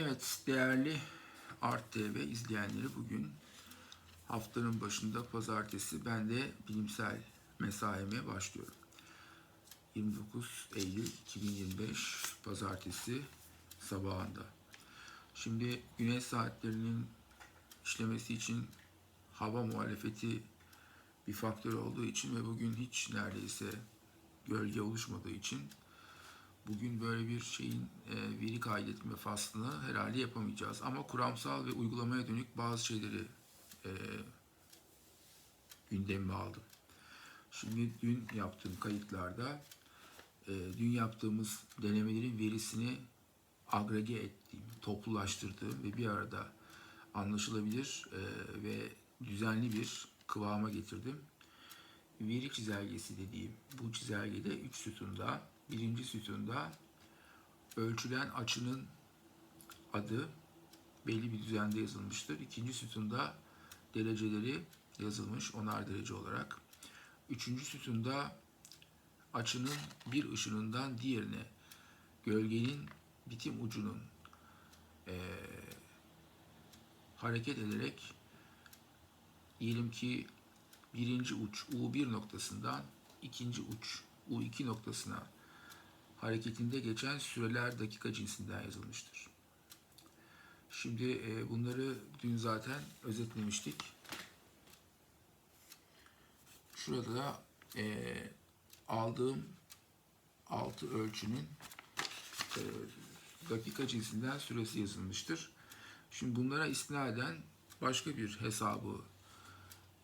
Evet değerli Art TV izleyenleri bugün haftanın başında pazartesi ben de bilimsel mesaime başlıyorum. 29 Eylül 2025 pazartesi sabahında. Şimdi güneş saatlerinin işlemesi için hava muhalefeti bir faktör olduğu için ve bugün hiç neredeyse gölge oluşmadığı için bugün böyle bir şeyin e, veri kaydetme faslını herhalde yapamayacağız. Ama kuramsal ve uygulamaya dönük bazı şeyleri e, gündemime aldım. Şimdi dün yaptığım kayıtlarda e, dün yaptığımız denemelerin verisini agrege ettiğim, toplulaştırdığım ve bir arada anlaşılabilir e, ve düzenli bir kıvama getirdim. Veri çizelgesi dediğim bu çizelgede 3 sütunda birinci sütunda ölçülen açının adı belli bir düzende yazılmıştır. İkinci sütunda dereceleri yazılmış onar derece olarak. Üçüncü sütunda açının bir ışınından diğerine gölgenin bitim ucunun eee, hareket ederek diyelim ki birinci uç U1 noktasından ikinci uç U2 noktasına hareketinde geçen süreler dakika cinsinden yazılmıştır. Şimdi e, bunları dün zaten özetlemiştik. Şurada da e, aldığım altı ölçünün e, dakika cinsinden süresi yazılmıştır. Şimdi bunlara istinaden başka bir hesabı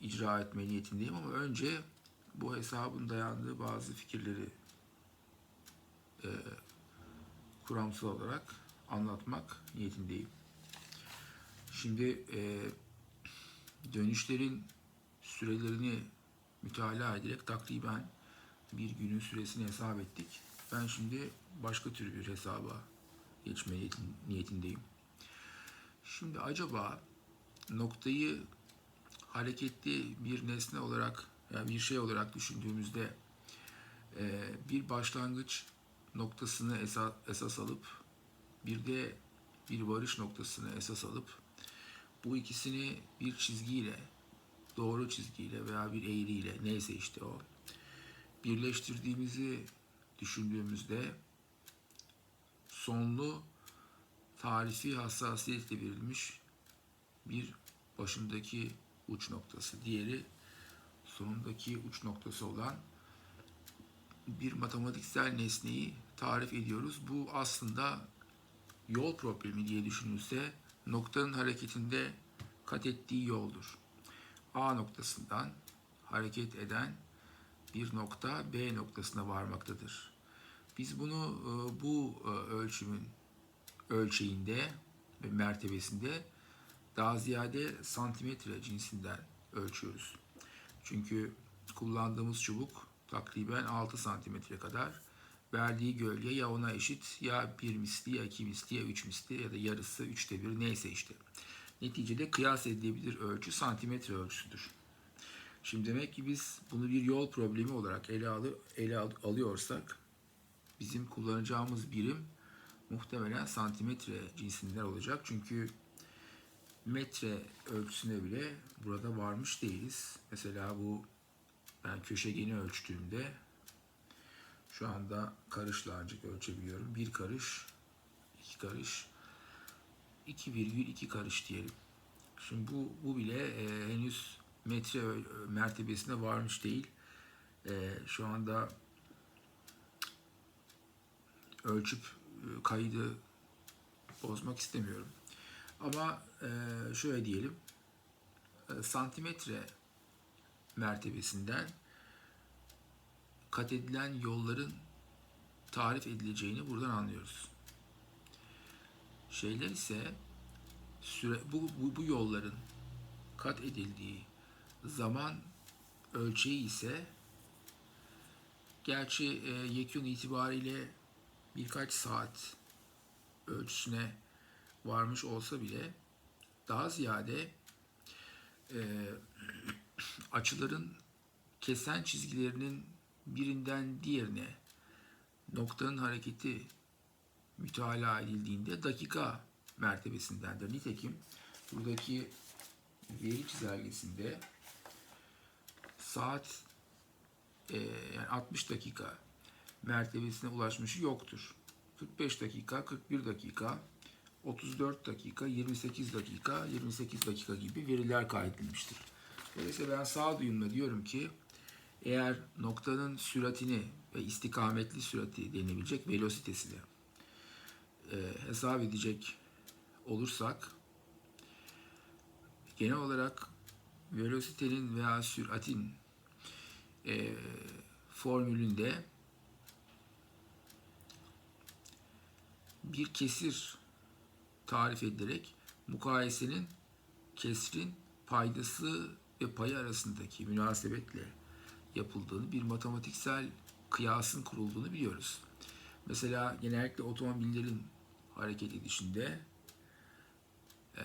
icra etme niyetindeyim ama önce bu hesabın dayandığı bazı fikirleri e, kuramsal olarak anlatmak niyetindeyim. Şimdi e, dönüşlerin sürelerini mütalaa ederek takriben bir günün süresini hesap ettik. Ben şimdi başka tür bir hesaba geçme niyetin- niyetindeyim. Şimdi acaba noktayı hareketli bir nesne olarak yani bir şey olarak düşündüğümüzde e, bir başlangıç noktasını esas, esas alıp bir de bir varış noktasını esas alıp bu ikisini bir çizgiyle doğru çizgiyle veya bir eğriyle neyse işte o birleştirdiğimizi düşündüğümüzde sonlu tarifi hassasiyetle verilmiş bir başındaki uç noktası, diğeri sonundaki uç noktası olan bir matematiksel nesneyi tarif ediyoruz. Bu aslında yol problemi diye düşünülse noktanın hareketinde kat ettiği yoldur. A noktasından hareket eden bir nokta B noktasına varmaktadır. Biz bunu e, bu e, ölçümün ölçeğinde ve mertebesinde daha ziyade santimetre cinsinden ölçüyoruz. Çünkü kullandığımız çubuk takriben 6 santimetre kadar. Verdiği gölge ya ona eşit ya bir misli ya iki misli ya üç misli ya da yarısı üçte bir neyse işte. Neticede kıyas edilebilir ölçü santimetre ölçüsüdür. Şimdi demek ki biz bunu bir yol problemi olarak ele, alı, ele al- alıyorsak bizim kullanacağımız birim muhtemelen santimetre cinsinden olacak. Çünkü metre ölçüsüne bile burada varmış değiliz. Mesela bu ben köşegeni ölçtüğümde şu anda karışla ancak ölçebiliyorum. Bir karış, iki karış, 2,2 karış diyelim. Şimdi bu, bu bile e, henüz metre mertebesine varmış değil. E, şu anda ölçüp e, kaydı bozmak istemiyorum. Ama e, şöyle diyelim, e, santimetre mertebesinden kat edilen yolların tarif edileceğini buradan anlıyoruz. Şeyler ise süre, bu, bu, bu yolların kat edildiği zaman ölçeği ise gerçi e, yekün itibariyle birkaç saat ölçüsüne varmış olsa bile daha ziyade e, açıların kesen çizgilerinin birinden diğerine noktanın hareketi mütalaa edildiğinde dakika mertebesindendir. Nitekim buradaki veri çizelgesinde saat e, yani 60 dakika mertebesine ulaşmışı yoktur. 45 dakika, 41 dakika, 34 dakika, 28 dakika, 28 dakika gibi veriler kaydedilmiştir. Dolayısıyla ben sağduyumla diyorum ki eğer noktanın süratini ve istikametli sürati denilebilecek velositesini e, hesap edecek olursak genel olarak velositenin veya süratin e, formülünde bir kesir tarif edilerek mukayesenin kesrin paydası ve payı arasındaki münasebetle yapıldığını, bir matematiksel kıyasın kurulduğunu biliyoruz. Mesela genellikle otomobillerin hareket edişinde eee,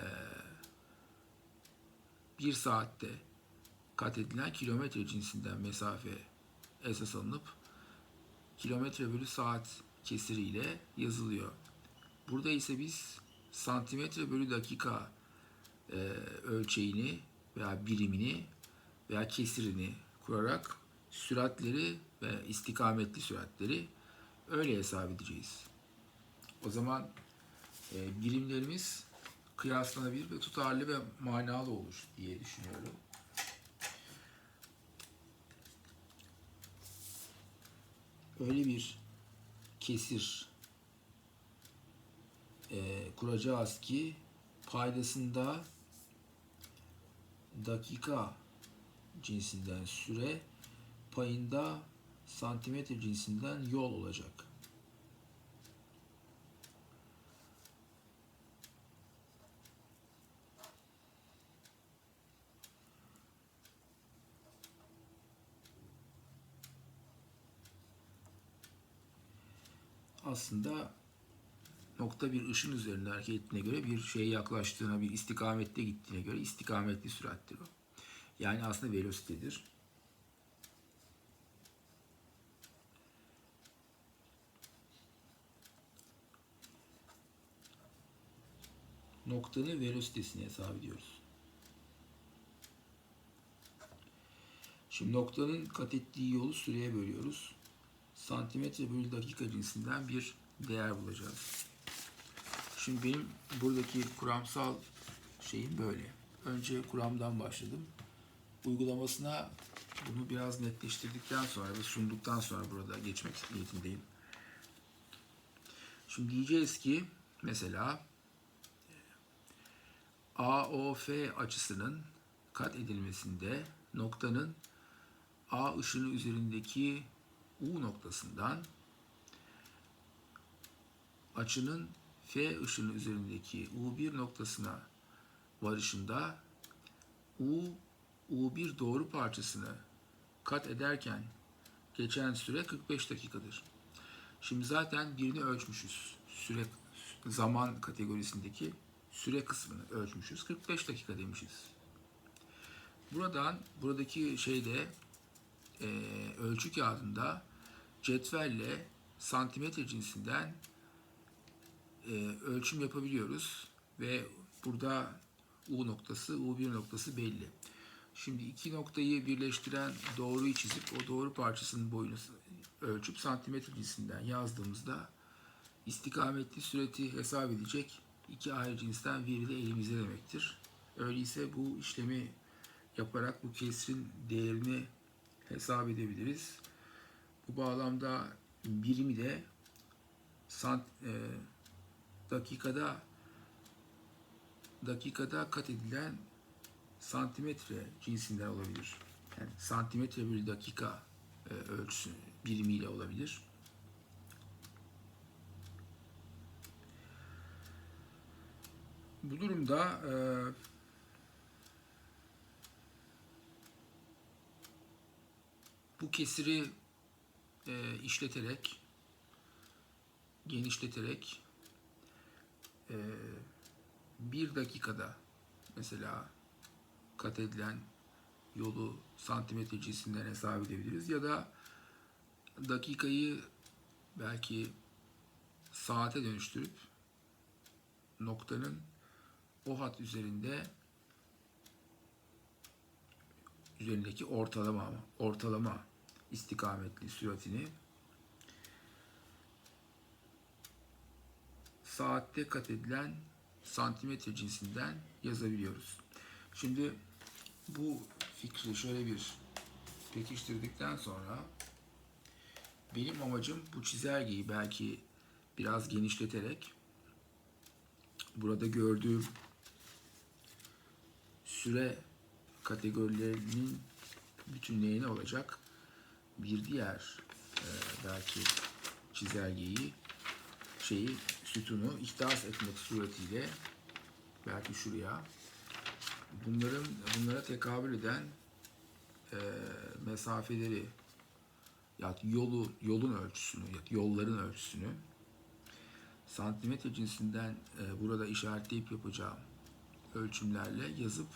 bir saatte kat edilen kilometre cinsinden mesafe esas alınıp kilometre bölü saat kesiriyle yazılıyor. Burada ise biz santimetre bölü dakika e, ölçeğini veya birimini veya kesirini kurarak süratleri ve istikametli süratleri öyle hesap edeceğiz. O zaman e, birimlerimiz kıyaslanabilir ve tutarlı ve manalı olur diye düşünüyorum. Öyle bir kesir e, kuracağız ki paydasında dakika cinsinden süre, payında santimetre cinsinden yol olacak. Aslında nokta bir ışın üzerinde hareket ettiğine göre bir şeye yaklaştığına, bir istikamette gittiğine göre istikametli sürattir o. Yani aslında velositedir. Noktanın velositesini hesap ediyoruz. Şimdi noktanın kat ettiği yolu süreye bölüyoruz. Santimetre bölü dakika cinsinden bir değer bulacağız. Şimdi benim buradaki kuramsal şeyim böyle. Önce kuramdan başladım. Uygulamasına bunu biraz netleştirdikten sonra ve sunduktan sonra burada geçmek niyetindeyim. Şimdi diyeceğiz ki mesela AOF açısının kat edilmesinde noktanın A ışını üzerindeki U noktasından açının F ışını üzerindeki U1 noktasına varışında U U1 doğru parçasını kat ederken geçen süre 45 dakikadır. Şimdi zaten birini ölçmüşüz. Süre zaman kategorisindeki süre kısmını ölçmüşüz. 45 dakika demişiz. Buradan buradaki şeyde e, ölçü kağıdında cetvelle santimetre cinsinden e, ölçüm yapabiliyoruz ve burada U noktası, U1 noktası belli. Şimdi iki noktayı birleştiren doğruyu çizip o doğru parçasının boyunu ölçüp santimetre cinsinden yazdığımızda istikametli süreti hesap edecek iki ayrı cinsten veri de elimizde demektir. Öyleyse bu işlemi yaparak bu kesrin değerini hesap edebiliriz. Bu bağlamda birimi de sant, e, dakikada dakikada kat edilen santimetre cinsinden olabilir. Yani santimetre bölü dakika e, ölçüsü birimiyle olabilir. Bu durumda e, bu kesiri e, işleterek genişleterek e, bir dakikada mesela kat edilen yolu santimetre cinsinden hesap edebiliriz ya da dakikayı belki saate dönüştürüp noktanın o hat üzerinde üzerindeki ortalama ortalama istikametli süratini saatte kat edilen santimetre cinsinden yazabiliyoruz. Şimdi bu fikri şöyle bir pekiştirdikten sonra benim amacım bu çizelgeyi belki biraz genişleterek burada gördüğüm süre kategorilerinin bütünlüğüne olacak bir diğer e, belki çizelgeyi şeyi sütunu ihdas etmek suretiyle belki şuraya bunların bunlara tekabül eden e, mesafeleri ya yolu yolun ölçüsünü ya yolların ölçüsünü santimetre cinsinden e, burada işaretleyip yapacağım ölçümlerle yazıp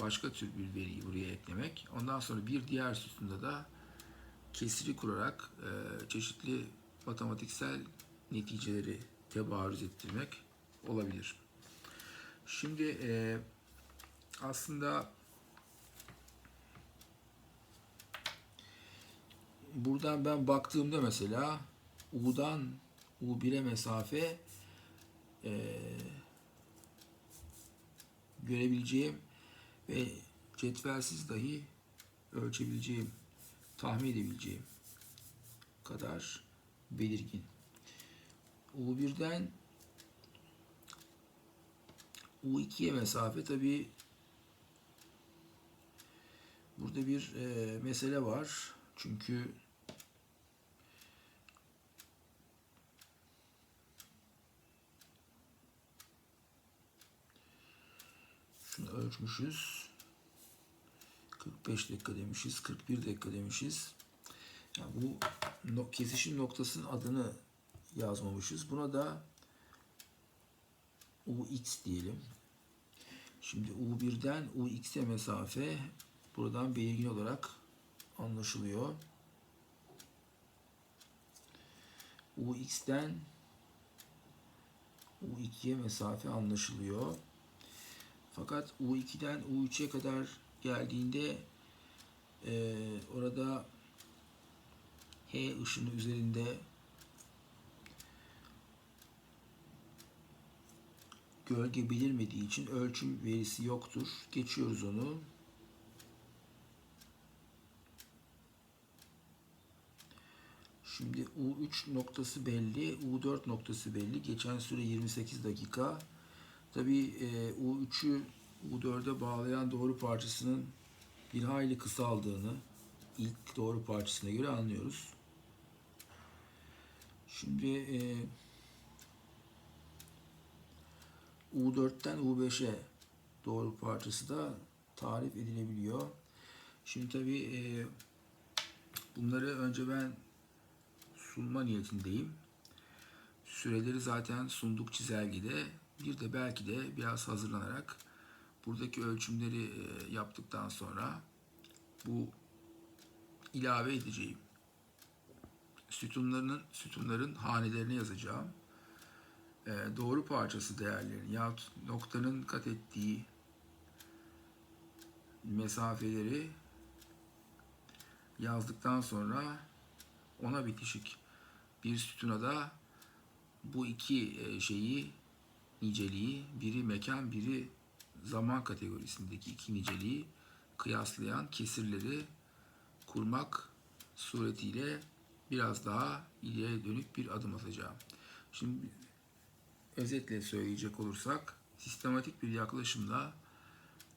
başka tür bir veriyi buraya eklemek. Ondan sonra bir diğer sütunda da kesiri kurarak e, çeşitli matematiksel neticeleri tebarüz ettirmek olabilir. Şimdi e, aslında buradan ben baktığımda mesela U'dan U1'e mesafe e, görebileceğim ve cetvelsiz dahi ölçebileceğim, tahmin edebileceğim kadar belirgin. U1'den U2'ye mesafe tabi burada bir e, mesele var. Çünkü şunu ölçmüşüz. 45 dakika demişiz. 41 dakika demişiz. Yani bu kesişim noktasının adını yazmamışız. Buna da UX diyelim. Şimdi U1'den UX'e mesafe buradan belirgin olarak anlaşılıyor. UX'ten U2'ye mesafe anlaşılıyor. Fakat U2'den U3'e kadar geldiğinde e, orada H ışını üzerinde gölge belirmediği için ölçüm verisi yoktur. Geçiyoruz onu. Şimdi U3 noktası belli, U4 noktası belli. Geçen süre 28 dakika. Tabii e, U3'ü U4'e bağlayan doğru parçasının bir hayli kısaldığını ilk doğru parçasına göre anlıyoruz. Şimdi e, U4'ten U5'e doğru parçası da tarif edilebiliyor. Şimdi tabi e, bunları önce ben sunma niyetindeyim. Süreleri zaten sunduk çizelgede. Bir de belki de biraz hazırlanarak buradaki ölçümleri e, yaptıktan sonra bu ilave edeceğim sütunlarının sütunların hanelerini yazacağım. E, doğru parçası değerlerini yahut noktanın kat ettiği mesafeleri yazdıktan sonra ona bitişik bir sütuna da bu iki e, şeyi niceliği biri mekan biri zaman kategorisindeki iki niceliği kıyaslayan kesirleri kurmak suretiyle biraz daha ileriye dönük bir adım atacağım. Şimdi özetle söyleyecek olursak sistematik bir yaklaşımla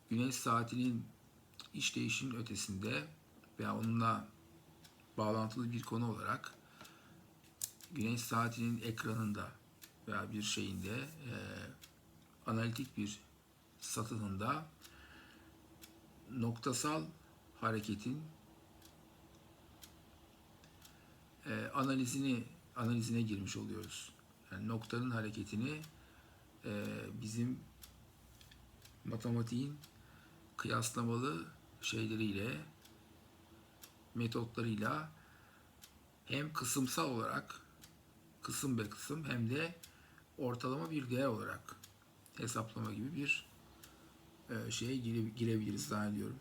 güneş saatinin işleyişinin ötesinde veya onunla bağlantılı bir konu olarak güneş saatinin ekranında veya bir şeyinde e, analitik bir satınında noktasal hareketin e, analizini analizine girmiş oluyoruz. Yani noktanın hareketini e, bizim matematiğin kıyaslamalı şeyleriyle metotlarıyla hem kısımsal olarak kısım be kısım hem de ortalama bir değer olarak hesaplama gibi bir e, şeye gire- girebiliriz zannediyorum.